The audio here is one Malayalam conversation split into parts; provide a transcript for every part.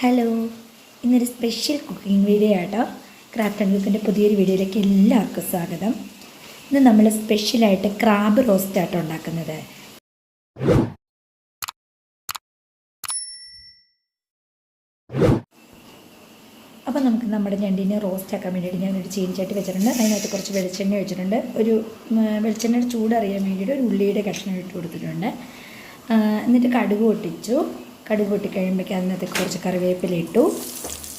ഹലോ ഇന്നൊരു സ്പെഷ്യൽ കുക്കിംഗ് വീഡിയോ ആട്ടോ. ക്രാഫ്റ്റ് ആൻഡ് കുക്കിന്റെ പുതിയൊരു വീഡിയോയിലേക്ക് എല്ലാവർക്കും സ്വാഗതം. ഇന്ന് നമ്മൾ സ്പെഷ്യലായിട്ട് ക്രാബ് റോസ്റ്റ് ആട്ടോ ഉണ്ടാക്കുന്നത്. അപ്പോൾ നമുക്ക് നമ്മുടെ ഞണ്ടിനെ റോസ്റ്റ് ആക്കാൻ വേണ്ടിയിട്ട് ഞാനൊരു ചീനിച്ചട്ടി വെച്ചിട്ടുണ്ട്. അതിനകത്ത് കുറച്ച് വെളിച്ചെണ്ണ വെച്ചിട്ടുണ്ട് ഒരു വെളിച്ചെണ്ണയുടെ ചൂടറിയാൻ വേണ്ടിയിട്ട് ഒരു ഉള്ളിയുടെ കഷ്ണം ഇട്ട് കൊടുത്തിട്ടുണ്ട്. എന്നിട്ട് കടുക് പൊട്ടിച്ചു. കടുക് പൊട്ടി കഴിയുമ്പോഴേക്കും അതിനകത്ത് കുറച്ച് കറിവേപ്പില ഇട്ടു.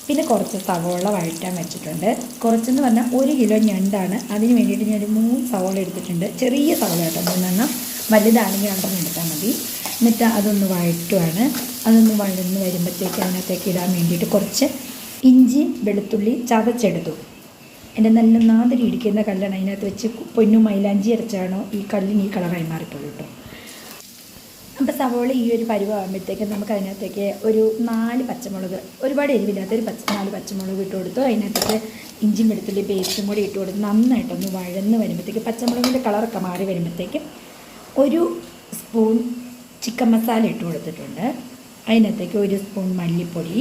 പിന്നെ കുറച്ച് സവോള വഴറ്റാൻ വെച്ചിട്ടുണ്ട്. കുറച്ചെന്ന് പറഞ്ഞാൽ ഒരു കിലോ ഞണ്ടാണ്. അതിന് വേണ്ടിയിട്ട് ഞാനൊരു മൂന്ന് സവോള എടുത്തിട്ടുണ്ട്. ചെറിയ സവോള കേട്ടോ മൂന്നെണ്ണം. വലുതാണെങ്കിൽ രണ്ടെണ്ണം എടുത്താൽ മതി. എന്നിട്ട് അതൊന്ന് വഴറ്റുവാണ്. അതൊന്ന് വഴന്ന് വരുമ്പോഴത്തേക്ക് അതിനകത്തേക്ക് ഇടാൻ വേണ്ടിയിട്ട് കുറച്ച് ഇഞ്ചി വെളുത്തുള്ളി ചതച്ചെടുത്തു. എന്റെ നല്ല നാതിരി ഇടിക്കുന്ന കല്ലാണ് അതിനകത്ത് വെച്ച് പൊന്നു മൈലാഞ്ചി അരച്ചാണോ? ഈ കല്ലിന് ഈ കളറായി മാറിപ്പോയി കേട്ടോ. അപ്പോൾ സവോള ഈ ഒരു പരുവാകുമ്പോഴത്തേക്ക് നമുക്ക് അതിനകത്തേക്ക് ഒരു നാല് പച്ചമുളക് ഒരുപാട് എരിവില്ലാത്ത ഒരു പച്ച നാല് പച്ചമുളക് ഇട്ട് കൊടുത്തു. അതിനകത്തേക്ക് ഇഞ്ചി വെളുത്തുള്ളി പേസ്റ്റും കൂടി ഇട്ട് കൊടുത്ത് നന്നായിട്ടൊന്ന് വഴന്ന് വരുമ്പോഴത്തേക്ക് പച്ചമുളകിന്റെ കളറൊക്കെ മാറി വരുമ്പോഴത്തേക്ക് ഒരു സ്പൂൺ ചിക്കൻ മസാല ഇട്ട് കൊടുത്തിട്ടുണ്ട്. അതിനകത്തേക്ക് ഒരു സ്പൂൺ മല്ലിപ്പൊടി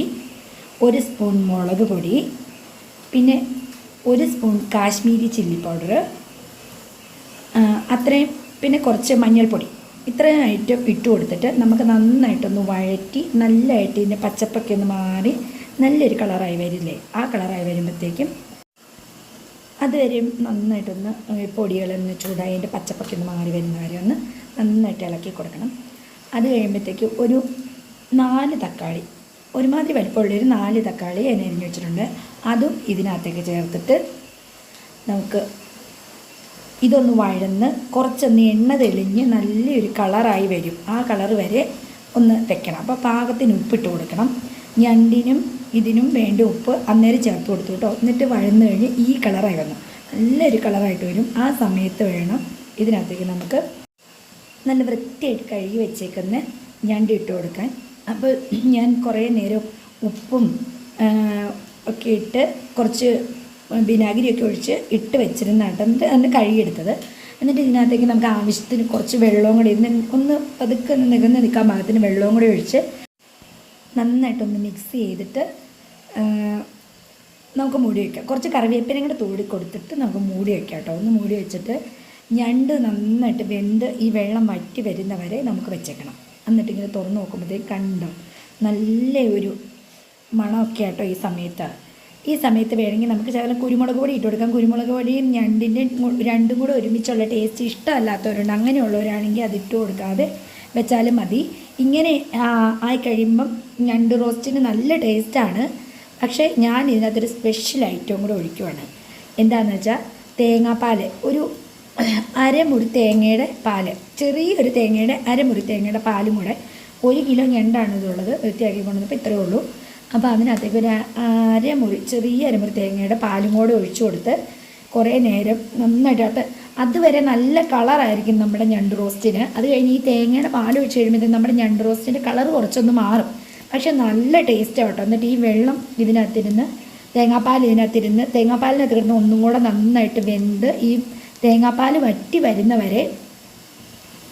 ഒരു സ്പൂൺ മുളക് പൊടി പിന്നെ ഒരു സ്പൂൺ കാശ്മീരി ചില്ലി പൗഡർ അത്രയും. പിന്നെ കുറച്ച് മഞ്ഞൾപ്പൊടി. ഇത്രയും ഐറ്റം ഇട്ട് കൊടുത്തിട്ട് നമുക്ക് നന്നായിട്ടൊന്ന് വഴറ്റി നല്ലതായിട്ട് ഇതിന്റെ പച്ചപ്പൊക്കെ ഒന്ന് മാറി നല്ലൊരു കളറായി വരില്ലേ ആ കളറായി വരുമ്പോഴത്തേക്കും അതുവരെയും നന്നായിട്ടൊന്ന് പൊടികളൊന്ന് ചൂടായി അതിന്റെ പച്ചപ്പൊക്കെ ഒന്ന് മാറി വരുന്ന വരെ ഒന്ന് നന്നായിട്ട് ഇളക്കി കൊടുക്കണം. അത് കഴിയുമ്പോഴത്തേക്ക് ഒരു നാല് തക്കാളി ഒരുമാതിരി വലിപ്പമുള്ളൊരു നാല് തക്കാളി അതിന് അരിഞ്ഞ് വെച്ചിട്ടുണ്ട്. അതും ഇതിനകത്തേക്ക് ചേർത്തിട്ട് നമുക്ക് ഇതൊന്ന് വഴന്ന് കുറച്ചൊന്ന് എണ്ണ തെളിഞ്ഞ് നല്ലൊരു കളറായി വരും. ആ കളർ വരെ ഒന്ന് വെക്കണം. അപ്പോൾ പാകത്തിന് ഉപ്പിട്ട് കൊടുക്കണം. ഞണ്ടിനും ഇതിനും വേണ്ട ഉപ്പ് അന്നേരം ചേർത്ത് കൊടുത്തു കേട്ടോ. എന്നിട്ട് വഴന്ന് കഴിഞ്ഞ് ഈ കളറായി വന്നു. നല്ലൊരു കളറായിട്ട് വരും. ആ സമയത്ത് വേണം ഇതിനകത്തേക്ക് നമുക്ക് നല്ല വൃത്തിയായിട്ട് കഴുകി വെച്ചേക്കുന്ന ഞണ്ട് ഇട്ട് കൊടുക്കാൻ. അപ്പോൾ ഞാൻ കുറേ നേരം ഉപ്പും ഒക്കെ ഇട്ട് കുറച്ച് വിനാഗിരിയൊക്കെ ഒഴിച്ച് ഇട്ട് വെച്ചിരുന്നായിട്ട് എന്നിട്ട് അതിന് കഴുകിയെടുത്തത്. എന്നിട്ട് ഇതിനകത്തേക്ക് നമുക്ക് ആവശ്യത്തിന് കുറച്ച് വെള്ളവും കൂടി ഇരുന്ന് ഒന്ന് പതുക്കെ ഒന്ന് നികന്ന് നിൽക്കാൻ പാകത്തിന് വെള്ളവും കൂടി ഒഴിച്ച് നന്നായിട്ടൊന്ന് മിക്സ് ചെയ്തിട്ട് നമുക്ക് മൂടി വയ്ക്കാം കുറച്ച് കറിവേപ്പിനെ കൂടെ തൂടി കൊടുത്തിട്ട് നമുക്ക് മൂടി വയ്ക്കാം കേട്ടോ ഒന്ന് മൂടി വെച്ചിട്ട് ഞണ്ട് നന്നായിട്ട് വെന്ത് ഈ വെള്ളം വറ്റി വരുന്നവരെ നമുക്ക് വെച്ചേക്കണം. എന്നിട്ട് ഇങ്ങനെ തുറന്ന് നോക്കുമ്പോഴത്തേക്ക് കണ്ടോ? നല്ല ഒരു മണമൊക്കെ ആട്ടോ ഈ സമയത്ത്. ഈ സമയത്ത് വേണമെങ്കിൽ നമുക്ക് ശകലം കുരുമുളക് പൊടി ഇട്ട് കൊടുക്കാം. കുരുമുളക് പൊടിയും ഞണ്ടിന്റെ രണ്ടും കൂടെ ഒരുമിച്ചുള്ള ടേസ്റ്റ് ഇഷ്ടമല്ലാത്തവരുണ്ട്. അങ്ങനെയുള്ളവരാണെങ്കിൽ അത് ഇട്ട് കൊടുക്കാതെ വെച്ചാലും മതി. ഇങ്ങനെ ആയി കഴിയുമ്പം ഞണ്ട് റോസ്റ്റിന് നല്ല ടേസ്റ്റാണ് പക്ഷേ ഞാൻ ഇതിനകത്തൊരു സ്പെഷ്യൽ ഐറ്റവും കൂടെ ഒഴിക്കുവാണ്. എന്താണെന്ന് വെച്ചാൽ തേങ്ങാപ്പാൽ ഒരു അരമുറി തേങ്ങയുടെ പാൽ. ചെറിയൊരു തേങ്ങയുടെ അരമുറി തേങ്ങയുടെ പാലും കൂടെ ഒരു കിലോ ഞണ്ടാണ് ഇതുള്ളത് വൃത്തിയാക്കി കൊണ്ടുവന്നപ്പോൾ ഇത്രയേ ഉള്ളൂ. അപ്പോൾ അതിനകത്തേക്ക് ഒരു അരമുറി ചെറിയ അരമുറി തേങ്ങയുടെ പാലും കൂടെ ഒഴിച്ചു കൊടുത്ത് കുറേ നേരം നന്നായിട്ട് അതുവരെ നല്ല കളറായിരിക്കും നമ്മുടെ ഞണ്ട് റോസ്റ്റിന്. അത് കഴിഞ്ഞ് ഈ തേങ്ങയുടെ പാൽ ഒഴിച്ച് കഴിയുമ്പോഴത്തേക്കും നമ്മുടെ ഞണ്ട് റോസ്റ്റിന്റെ കളർ കുറച്ചൊന്ന് മാറും. പക്ഷേ നല്ല ടേസ്റ്റ് കേട്ടോ. എന്നിട്ട് ഈ വെള്ളം ഇതിനകത്തിരുന്ന് തേങ്ങാപ്പാൽ ഇതിനകത്തിരുന്ന് തേങ്ങാപ്പാലിനകത്ത് കിടന്ന് ഒന്നും കൂടെ നന്നായിട്ട് വെന്ത് ഈ തേങ്ങാപ്പാൽ വറ്റി വരുന്നവരെ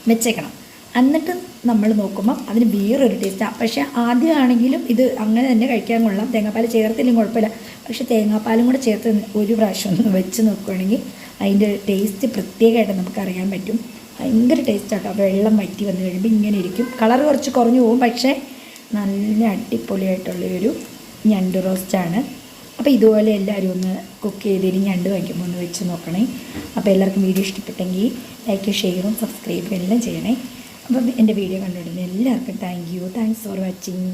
വെച്ചേക്കണം. എന്നിട്ട് നമ്മൾ നോക്കുമ്പം അതിന് വേറൊരു ടേസ്റ്റാണ് പക്ഷേ ആദ്യമാണെങ്കിലും ഇത് അങ്ങനെ തന്നെ കഴിക്കാൻ കൊള്ളാം. തേങ്ങാപ്പാൽ ചേർത്തില്ലെങ്കിൽ കുഴപ്പമില്ല. പക്ഷേ തേങ്ങാപ്പാലും കൂടെ ചേർത്ത് ഒരു പ്രാവശ്യം ഒന്ന് വെച്ച് നോക്കുകയാണെങ്കിൽ അതിന്റെ ടേസ്റ്റ് പ്രത്യേകമായിട്ട് നമുക്ക് അറിയാൻ പറ്റും. ഭയങ്കര ടേസ്റ്റാട്ടോ വെള്ളം വറ്റി വന്നു കഴിയുമ്പോൾ ഇങ്ങനെ ഇരിക്കും. കളർ കുറച്ച് കുറഞ്ഞു പോകും. പക്ഷേ നല്ല അടിപൊളിയായിട്ടുള്ളൊരു ഞണ്ട് റോസ്റ്റാണ് അപ്പോൾ ഇതുപോലെ എല്ലാവരും ഒന്ന് കുക്ക് ചെയ്തിട്ട് ഞണ്ട് വയ്ക്കുമ്പോൾ ഒന്ന് വെച്ച് നോക്കണേ. അപ്പോൾ എല്ലാവർക്കും വീഡിയോ ഇഷ്ടപ്പെട്ടെങ്കിൽ ലൈക്ക് ഷെയറും സബ്സ്ക്രൈബും എല്ലാം ചെയ്യണേ. അപ്പം എന്റെ വീഡിയോ കണ്ടുകൊണ്ടിരുന്ന എല്ലാവർക്കും thank you thanks for watching